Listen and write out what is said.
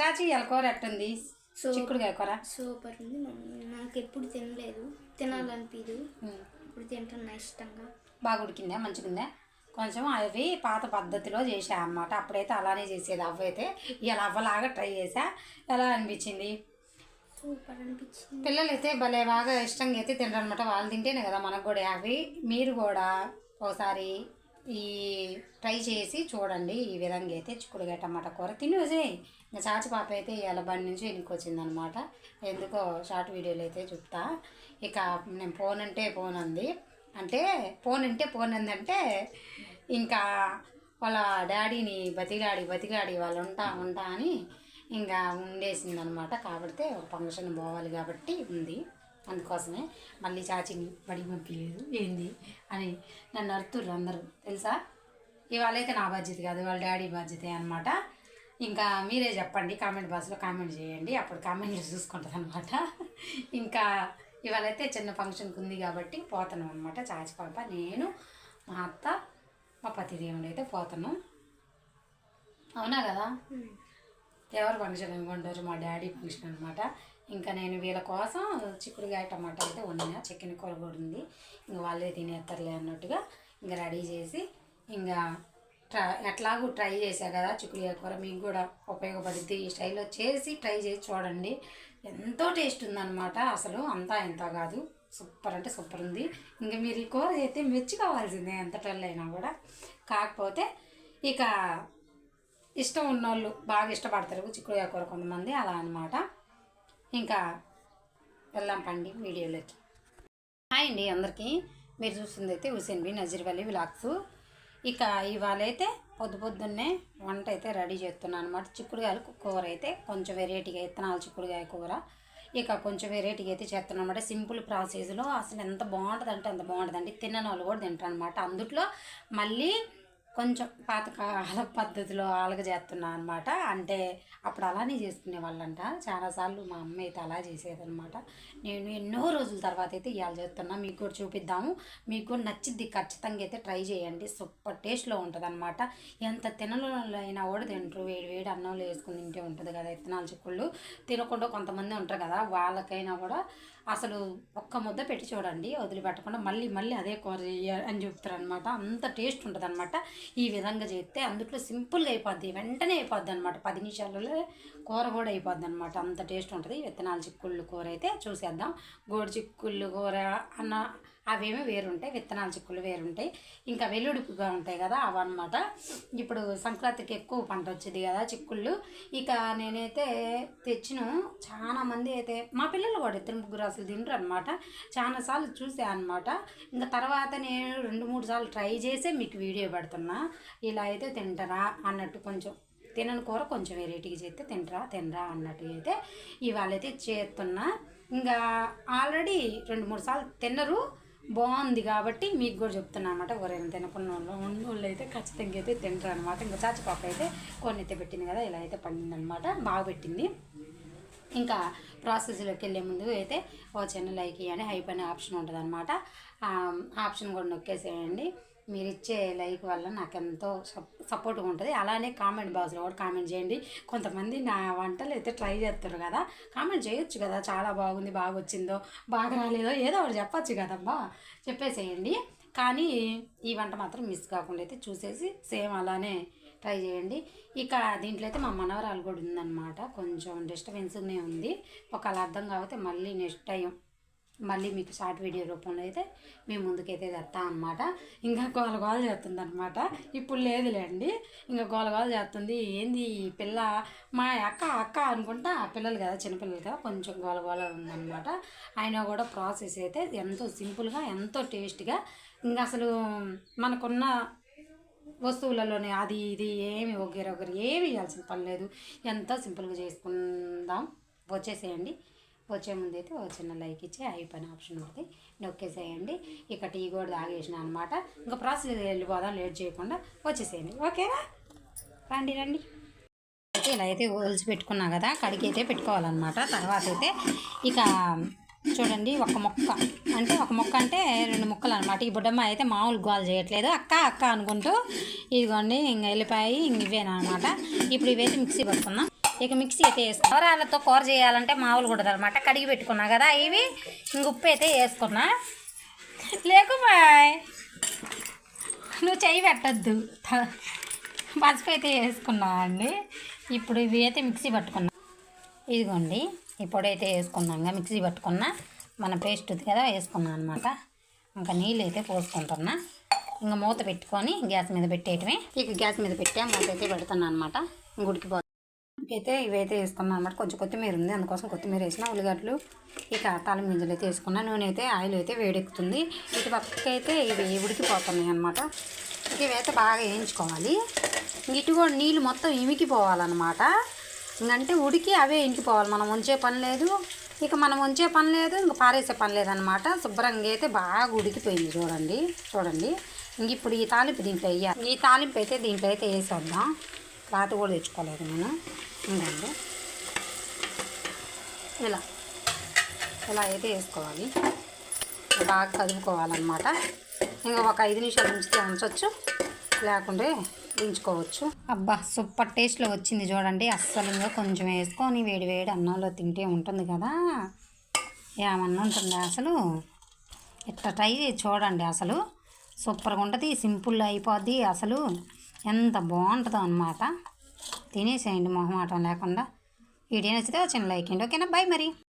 చాచి ఇవాళ కూర ఎట్టుంది చిక్కుడుకాయ కూర. సూపర్ ఉంది నాకు ఎప్పుడు తినలేదు. తినాలనిపించదు. ఇప్పుడు తింటున్నా ఇష్టంగా. బాగా ఉడికిందా? మంచిగుందా? కొంచెం అవి పాత పద్ధతిలో చేసా అన్నమాట. అప్పుడైతే అలానే చేసేది. అవ్వ అయితే ఇలా అవ్వలాగా ట్రై చేసా ఎలా అనిపించింది? సూపర్ అనిపించింది. పిల్లలు అయితే భలే బాగా ఇష్టంగా అయితే తినరు అనమాట వాళ్ళు తింటేనే కదా మనకు కూడా. అవి మీరు కూడా ఒకసారి ఈ ట్రై చేసి చూడండి. ఈ విధంగా అయితే చిక్కుడుగా టమాటా కూర తినేసే ఇంకా చాచి పాప అయితే ఇలా బండి నుంచి వెనుకొచ్చిందనమాట ఎందుకో షార్ట్ వీడియోలు అయితే చెప్తా. ఇక నేను ఫోన్ అంటే ఫోన్ అంది. అంటే ఫోన్ అంటే ఫోన్ అందంటే ఇంకా వాళ్ళ డాడీని బతిలాడి బతిలాడి వాళ్ళు ఉంటా ఉంటా అని ఇంకా ఉండేసింది అనమాట కాబట్టి ఒక ఫంక్షన్ పోవాలి కాబట్టి ఉంది. అందుకోసమే మళ్ళీ చాచిని బడి పంపించలేదు ఏంది? అని నన్ను అరుతుర్రు అందరూ. తెలుసా? ఇవాళ అయితే నా బాధ్యత కాదు వాళ్ళ డాడీ బాధ్యతే అనమాట ఇంకా మీరే చెప్పండి కామెంట్ బాక్స్లో కామెంట్ చేయండి. అప్పుడు కామెంట్లు చూసుకుంటుంది అనమాట ఇంకా ఇవాళైతే చిన్న ఫంక్షన్కి ఉంది కాబట్టి పోతున్నాం అనమాట చాచి పాప నేను మా అత్త మా పతిదేవుడు అయితే పోతున్నాం అవునా కదా? ఎవరు ఫంక్షన్ అనుకుంటారు? మా డాడీ ఫంక్షన్ అనమాట ఇంకా నేను వీళ్ళ కోసం చిక్కుడుకాయ టమాటా అయితే ఉన్నాయా చికెన్ కూర కూడా ఉంది. ఇంకా వాళ్ళే తినేస్తారులే అన్నట్టుగా ఇంకా రెడీ చేసి ఇంకా ట్రై ఎట్లాగూ ట్రై చేశా కదా చిక్కుడుకాయ కూర. మీకు కూడా ఉపయోగపడుద్ది ఈ స్టైల్లో చేసి ట్రై చేసి చూడండి. ఎంతో టేస్ట్ ఉందన్నమాట. అసలు అంతా ఎంత కాదు. సూపర్ అంటే సూపర్ ఉంది. ఇంకా మీరు ఈ కూర అయితే మెచ్చుకోవాల్సిందే ఎంత అయినా కూడా. కాకపోతే ఇక ఇష్టం ఉన్నోళ్ళు బాగా ఇష్టపడతారు చిక్కుడుకాయ కూర కొంతమంది అలా అనమాట ఇంకా వెళ్దాం పండి వీడియోలోకి. హాయ్ అండి అందరికీ. మీరు చూస్తుంది అయితే హుసేన్ బి నజీర్వల్లి విలాక్స్ ఇక ఇవాళ అయితే పొద్దు పొద్దున్నే వంట అయితే రెడీ చేస్తున్నాను అనమాట చిక్కుడుకాయలు కూర అయితే కొంచెం వెరైటీగా ఇత్తనాలు చిక్కుడుకాయ కూర. ఇక కొంచెం వెరైటీగా అయితే చేస్తున్నాను అనమాట సింపుల్ ప్రాసెస్లో అసలు ఎంత బాగుంటుంది అంటే అంత బాగుంటుందండి. తిన్న వాళ్ళు కూడా తింటారు అనమాట అందుట్లో మళ్ళీ కొంచెం పాతకాల పద్ధతిలో ఆలగ చేస్తున్నా అనమాట అంటే అప్పుడు అలానే చేసుకునే వాళ్ళంట. చాలాసార్లు మా అమ్మ అయితే అలా చేసేదనమాట నేను ఎన్నో రోజుల తర్వాత అయితే ఇవాళ చేస్తున్నా. మీకు కూడా చూపిద్దాము. మీకు కూడా నచ్చిద్ది ఖచ్చితంగా అయితే ట్రై చేయండి. సూపర్ టేస్ట్లో ఉంటుంది అనమాట ఎంత తినలైనా కూడా తింటారు. వేడి వేడి అన్నంలో వేసుకుని తింటే ఉంటుంది కదా ఇత్తనాలు చిక్కుళ్ళు. తినకుండా కొంతమంది ఉంటారు కదా వాళ్ళకైనా కూడా అసలు ఒక్క ముద్ద పెట్టి చూడండి. వదిలిపెట్టకుండా మళ్ళీ మళ్ళీ అదే కూర అని చెప్తారు అనమాట అంత టేస్ట్ ఉంటుంది అనమాట ఈ విధంగా చేస్తే అందుట్లో సింపుల్గా అయిపోద్ది వెంటనే అయిపోద్ది అనమాట పది నిమిషాలలో కూర కూడా అయిపోద్ది అనమాట అంత టేస్ట్ ఉంటుంది. విత్తనాలు చిక్కుళ్ళు కూర అయితే చూసేద్దాం. గోడు చిక్కుళ్ళు కూర అన్న అవేమో వేరుంటాయి విత్తనాలు చిక్కుళ్ళు వేరుంటాయి. ఇంకా వెల్లుడుపుగా ఉంటాయి కదా అవన్నమాట. ఇప్పుడు సంక్రాంతికి ఎక్కువ పంట వచ్చేది కదా చిక్కుళ్ళు. ఇక నేనైతే తెచ్చిన చాలా మంది అయితే మా పిల్లలు కూడా ఇద్దరు ముగ్గురు అసలు తినరు అనమాట చాలాసార్లు చూసా అనమాట ఇంకా తర్వాత నేను రెండు మూడు సార్లు ట్రై చేసే మీకు వీడియో పెడుతున్నా. ఇలా అయితే తింటారా అన్నట్టు కొంచెం తినని కూర కొంచెం వెరైటీగా చేస్తే తింటరా తినరా అన్నట్టు అయితే ఇవాళ అయితే చేస్తున్నా. ఇంకా ఆల్రెడీ రెండు మూడు సార్లు తిన్నరు. బాగుంది కాబట్టి మీకు కూడా చెప్తున్నా అనమాట ఎవరైనా తినకుండా వాళ్ళు అయితే ఖచ్చితంగా అయితే తింటారు అనమాట ఇంకా చాచిపాప అయితే కొన్ని అయితే పెట్టింది కదా ఇలా అయితే పండింది అనమాట బాగా పెట్టింది. ఇంకా ప్రాసెస్లోకి వెళ్ళే ముందు అయితే ఓ చిన్న లైక్ ఇవ్వండి హైప్ అనే ఆప్షన్ ఉంటుంది అనమాట ఆప్షన్ కూడా నొక్కేసేయండి. మీరు ఇచ్చే లైక్ వల్ల నాకు ఎంతో సపోర్ట్గా ఉంటుంది. అలానే కామెంట్ బాక్స్లో కూడా కామెంట్ చేయండి. కొంతమంది నా వంటలు అయితే ట్రై చేస్తారు కదా కామెంట్ చేయొచ్చు కదా చాలా బాగుంది బాగా వచ్చిందో బాగా రాలేదో ఏదో ఒకటి చెప్పచ్చు కదమ్మా చెప్పేసేయండి. కానీ ఈ వంట మాత్రం మిస్ కాకుండా అయితే చూసేసి సేమ్ అలానే ట్రై చేయండి. ఇక దీంట్లో అయితే మా మనవరాలు కూడా ఉందన్నమాట. కొంచెం డిస్టర్బెన్స్గానే ఉంది. ఒకవేళ అర్థం కాకపోతే మళ్ళీ నెక్స్ట్ టైం మళ్ళీ మీకు షార్ట్ వీడియో రూపంలో అయితే మేము ముందుకైతే తెస్తాం అనమాట ఇంకా గోల గోల చేస్తుంది అనమాట ఇప్పుడు లేదులేండి. ఇంకా గోల గోల చేస్తుంది. ఏంది ఈ పిల్ల? మా అక్క అక్క అనుకుంటా ఆ పిల్లలు కదా చిన్నపిల్లలు కదా కొంచెం గోల గోల ఉందనమాట అయినా కూడా ప్రాసెస్ అయితే ఎంతో సింపుల్గా ఎంతో టేస్ట్గా ఇంకా అసలు మనకున్న వస్తువులలోనే అది ఇది ఏమి ఒకరి ఒకరు ఏమి ఇవ్వాల్సిన పని లేదు. ఎంతో సింపుల్గా చేసుకుందాం. వచ్చేసేయండి. వచ్చే ముందు అయితే ఒక చిన్న లైక్ ఇచ్చి అయిపోయిన ఆప్షన్ ఉంటుంది నొక్కేసేయండి. ఇక టీ కూడా తాగేసిన అనమాట ఇంకా ప్రాసెస్ వెళ్ళిపోదాం లేట్ చేయకుండా వచ్చేసేయండి. ఓకేనా? రండి రండి. అయితే ఇలా అయితే ఒలిచి పెట్టుకున్నా కదా కడిగి అయితే పెట్టుకోవాలన్నమాట. తర్వాత అయితే ఇక చూడండి ఒక మొక్క. అంటే ఒక మొక్క అంటే రెండు ముక్కలు అనమాట ఈ బుడ్డమ్మ అయితే మామూలు గోల్ చేయట్లేదు. అక్క అక్క అనుకుంటూ ఇదిగోండి ఇంక వెళ్ళిపోయి ఇంక ఇవేనా అనమాట ఇప్పుడు ఇవైతే మిక్సీ పట్టుకుందాం. ఇక మిక్సీ అయితే వేసుకున్నా. కూరలతో కూర చేయాలంటే మామూలు కూడా అనమాట కడిగి పెట్టుకున్నా కదా ఇవి. ఇంక ఉప్పు అయితే వేసుకున్నా. లేకుమాయ్ నువ్వు చెయ్యి పెట్టద్దు. పసుపు అయితే వేసుకున్నా అండి. ఇప్పుడు ఇవి అయితే మిక్సీ పట్టుకున్నా. ఇదిగోండి. ఇప్పుడైతే వేసుకున్నాం అయితే మిక్సీ పట్టుకున్నా. మన పేస్ట్ ఉంది కదా వేసుకున్నా అనమాట ఇంకా నీళ్ళు అయితే పోసుకుంటున్నా. ఇంకా మూత పెట్టుకొని గ్యాస్ మీద పెట్టేయటమే. ఇక గ్యాస్ మీద పెట్టా మూత అయితే పెడుతున్నా అనమాట గుడికి అయితే ఇవైతే వేసుకున్నాను అనమాట కొంచెం కొత్తిమీర ఉంది. అందుకోసం కొత్తిమీర వేసిన ఉల్లిగడ్డలు ఇక తాళం గింజలు అయితే వేసుకున్నా. నూనె అయితే ఆయిల్ అయితే వేడెక్కుతుంది. ఇటు పక్కకైతే ఇవి ఉడికిపోతున్నాయి అనమాట ఇక ఇవైతే బాగా వేయించుకోవాలి. ఇంక ఇటు కూడా నీళ్ళు మొత్తం ఇమికిపోవాలన్నమాట. ఇంకంటే ఉడికి అవే ఇంకిపోవాలి. మనం ఉంచే పని లేదు. ఇక మనం ఉంచే పని లేదు ఇంక పారేసే పని లేదనమాట శుభ్రంగా అయితే బాగా ఉడికిపోయింది చూడండి. చూడండి. ఇంక ఇప్పుడు ఈ తాలింపు దీంట్లో వేయాలి. ఈ తాలింపు అయితే దీంట్లో అయితే వేసేద్దాం. క్లాత్ కూడా తెచ్చుకోలేదు నేను. ఉండండి ఇలా. ఇలా అయితే వేసుకోవాలి. బాగా కదుపుకోవాలన్నమాట. ఇంకా ఒక ఐదు నిమిషాలు ఉంచితే ఉంచవచ్చు లేకుంటే దించుకోవచ్చు అబ్బా సూపర్ టేస్ట్లో వచ్చింది చూడండి. అస్సలు ఇంకా కొంచెం వేసుకొని వేడి వేడి అన్నంలో తింటే ఉంటుంది కదా. ఏమన్నా ఉంటుందా అసలు? ఇట్లా ట్రై చూడండి అసలు. సూపర్గా ఉంటుంది సింపుల్ అయిపోద్ది అసలు. ఎంత బాగుంటుందో అనమాట తినేసేయండి మొహమాటం లేకుండా. వీడియో నచ్చితే చిన్న లైక్ అండి. ఓకేనా? బాయ్ మరి.